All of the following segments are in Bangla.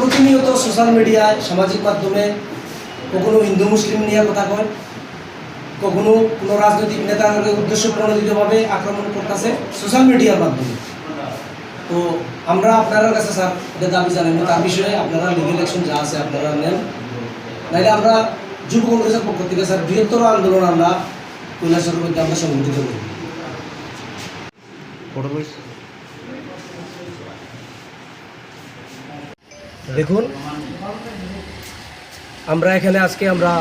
প্রতিনিয়ত সোশ্যাল মিডিয়ায় সামাজিক মাধ্যমে কখনো হিন্দু, মুসলিম নিয়ে কথা কয়, কখনো কোনো রাজনৈতিক নেতাকে উদ্দেশ্য প্রণোদিতভাবে আক্রমণ করতেছে সোশ্যাল মিডিয়ার মাধ্যমে। তো আমরা আপনার কাছে স্যার এটা দাবি জানাব তার বিষয়ে আপনারা লিগেল অ্যাকশন যা আছে আপনারা নেন। নাইলে আমরা যুব কংগ্রেসের পক্ষ থেকে স্যার বৃহত্তর আন্দোলন আমরা কৈলাসের মধ্যে আমরা সংগঠিত করি দেখুন, আমরা এখানে আজকে আমরা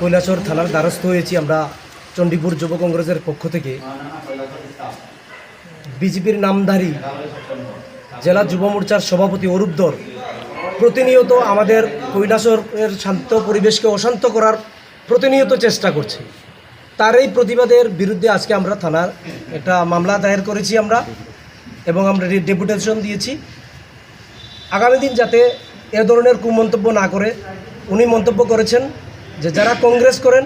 কৈলাসর থানার দ্বারস্থ হয়েছি। আমরা চণ্ডীপুর যুব কংগ্রেসের পক্ষ থেকে। বিজেপির নামধারী জেলা যুব মোর্চার সভাপতি অরূপ দর প্রতিনিয়ত আমাদের কৈলাসরের শান্ত পরিবেশকে অশান্ত করার প্রতিনিয়ত চেষ্টা করছে। তার এই প্রতিবাদের বিরুদ্ধে আজকে আমরা থানার একটা মামলা দায়ের করেছি আমরা এবং আমরা ডেপুটেশন দিয়েছি। আগামী দিন যাতে এ ধরনের কুমন্তব্য না করে উনি মন্তব্য করেছেন যে যারা কংগ্রেস করেন,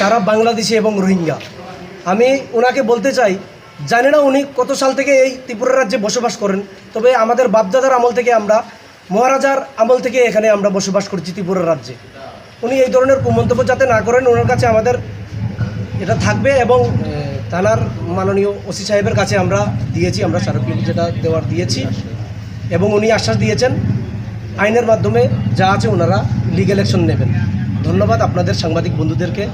তারা বাংলাদেশি এবং রোহিঙ্গা। আমি ওনাকে বলতে চাই, জানি না উনি কত সাল থেকে এই ত্রিপুরা রাজ্যে বসবাস করেন, তবে আমাদের বাপদাদার আমল থেকে আমরা, মহারাজার আমল থেকে এখানে আমরা বসবাস করছি ত্রিপুরা রাজ্যে। উনি এই ধরনের কুমন্তব্য যাতে না করেন, ওনার কাছে আমাদের এটা থাকবে এবং থানার মাননীয় ওসি সাহেবের কাছে আমরা দিয়েছি, আমরা স্মারকলিপি যেটা দেওয়ার দিয়েছি, এবং উনি আশ্বাস দিয়েছেন আইনের মাধ্যমে যা আছে ওনারা লিগ অ্যাকশন নেবেন। ধন্যবাদ আপনাদের সাংবাদিক বন্ধুদেরকে।